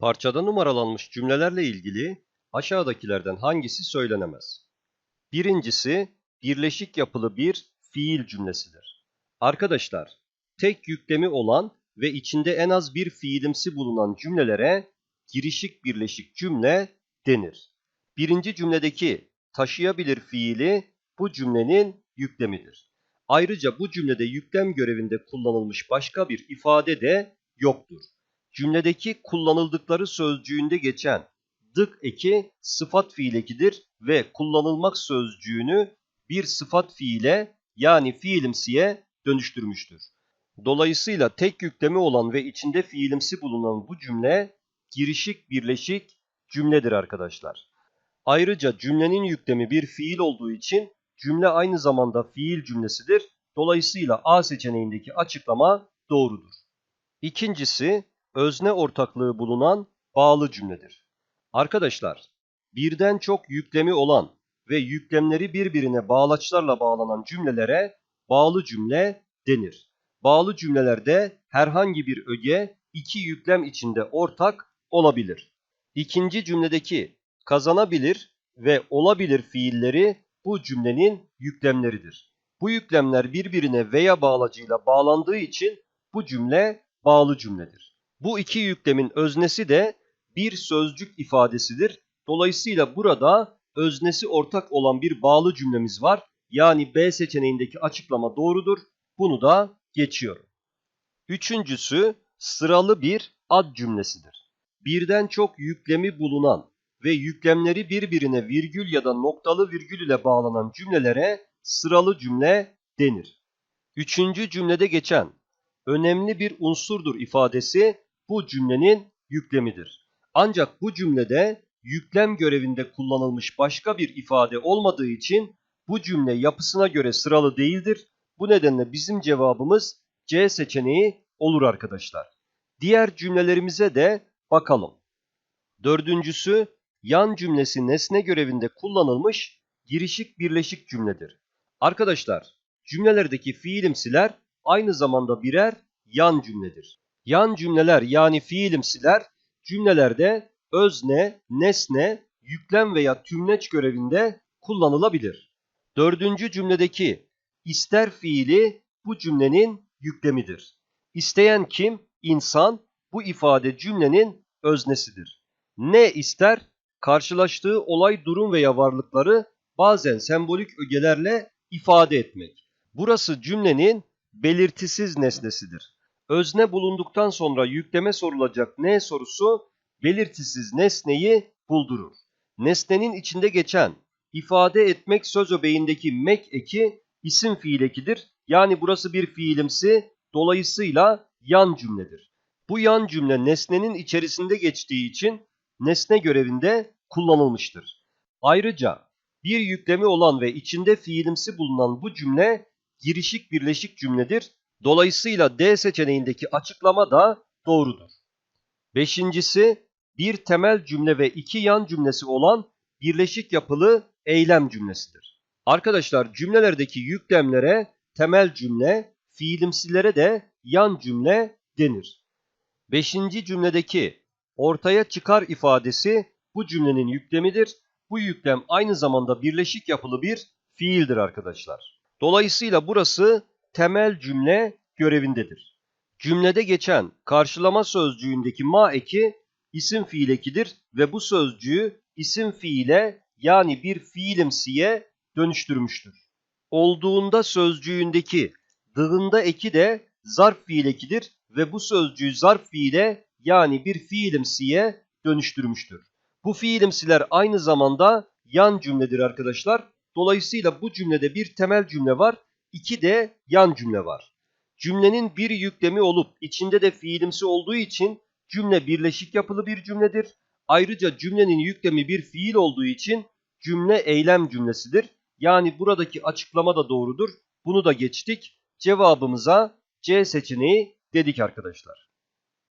Parçada numaralanmış cümlelerle ilgili aşağıdakilerden hangisi söylenemez? Birincisi, birleşik yapılı bir fiil cümlesidir. Arkadaşlar, tek yüklemi olan ve içinde en az bir fiilimsi bulunan cümlelere girişik birleşik cümle denir. Birinci cümledeki taşıyabilir fiili bu cümlenin yüklemidir. Ayrıca bu cümlede yüklem görevinde kullanılmış başka bir ifade de yoktur. Cümledeki kullanıldıkları sözcüğünde geçen dık eki sıfat fiil ekidir ve kullanılmak sözcüğünü bir sıfat fiile yani fiilimsiye dönüştürmüştür. Dolayısıyla tek yüklemi olan ve içinde fiilimsi bulunan bu cümle girişik birleşik cümledir arkadaşlar. Ayrıca cümlenin yüklemi bir fiil olduğu için cümle aynı zamanda fiil cümlesidir. Dolayısıyla A seçeneğindeki açıklama doğrudur. İkincisi özne ortaklığı bulunan bağlı cümledir. Arkadaşlar birden çok yüklemi olan ve yüklemleri birbirine bağlaçlarla bağlanan cümlelere bağlı cümle denir. Bağlı cümlelerde herhangi bir öge iki yüklem içinde ortak olabilir. İkinci cümledeki kazanabilir ve olabilir fiilleri bu cümlenin yüklemleridir. Bu yüklemler birbirine veya bağlacıyla bağlandığı için bu cümle bağlı cümledir. Bu iki yüklemin öznesi de bir sözcük ifadesidir. Dolayısıyla burada öznesi ortak olan bir bağlı cümlemiz var. Yani B seçeneğindeki açıklama doğrudur. Bunu da geçiyorum. Üçüncüsü sıralı bir ad cümlesidir. Birden çok yüklemi bulunan ve yüklemleri birbirine virgül ya da noktalı virgül ile bağlanan cümlelere sıralı cümle denir. Üçüncü cümlede geçen önemli bir unsurdur ifadesi bu cümlenin yüklemidir. Ancak bu cümlede yüklem görevinde kullanılmış başka bir ifade olmadığı için bu cümle yapısına göre sıralı değildir. Bu nedenle bizim cevabımız C seçeneği olur arkadaşlar. Diğer cümlelerimize de bakalım. Dördüncüsü yan cümlesi nesne görevinde kullanılmış girişik birleşik cümledir. Arkadaşlar cümlelerdeki fiilimsiler aynı zamanda birer yan cümledir. Yan cümleler yani fiilimsiler cümlelerde özne, nesne, yüklem veya tümleç görevinde kullanılabilir. Dördüncü cümledeki ister fiili bu cümlenin yüklemidir. İsteyen kim? İnsan. Bu ifade cümlenin öznesidir. Ne ister? Karşılaştığı olay, durum veya varlıkları bazen sembolik ögelerle ifade etmek. Burası cümlenin belirtisiz nesnesidir. Özne bulunduktan sonra yükleme sorulacak ne sorusu belirtisiz nesneyi buldurur. Nesnenin içinde geçen ifade etmek söz öbeğindeki mek eki isim fiil ekidir. Yani burası bir fiilimsi dolayısıyla yan cümledir. Bu yan cümle nesnenin içerisinde geçtiği için nesne görevinde kullanılmıştır. Ayrıca bir yüklemi olan ve içinde fiilimsi bulunan bu cümle girişik birleşik cümledir. Dolayısıyla D seçeneğindeki açıklama da doğrudur. Beşincisi bir temel cümle ve iki yan cümlesi olan birleşik yapılı eylem cümlesidir. Arkadaşlar cümlelerdeki yüklemlere temel cümle, fiilimsilere de yan cümle denir. Beşinci cümledeki ortaya çıkar ifadesi bu cümlenin yüklemidir. Bu yüklem aynı zamanda birleşik yapılı bir fiildir arkadaşlar. Dolayısıyla burası temel cümle görevindedir. Cümlede geçen karşılama sözcüğündeki ma eki isim fiil ekidir ve bu sözcüğü isim fiile yani bir fiilimsiye dönüştürmüştür. Olduğunda sözcüğündeki dığında eki de zarf fiil ekidir ve bu sözcüğü zarf fiile yani bir fiilimsiye dönüştürmüştür. Bu fiilimsiler aynı zamanda yan cümledir arkadaşlar. Dolayısıyla bu cümlede bir temel cümle var, iki de yan cümle var. Cümlenin bir yüklemi olup içinde de fiilimsi olduğu için cümle birleşik yapılı bir cümledir. Ayrıca cümlenin yüklemi bir fiil olduğu için cümle eylem cümlesidir. Yani buradaki açıklama da doğrudur. Bunu da geçtik. Cevabımıza C seçeneği dedik arkadaşlar.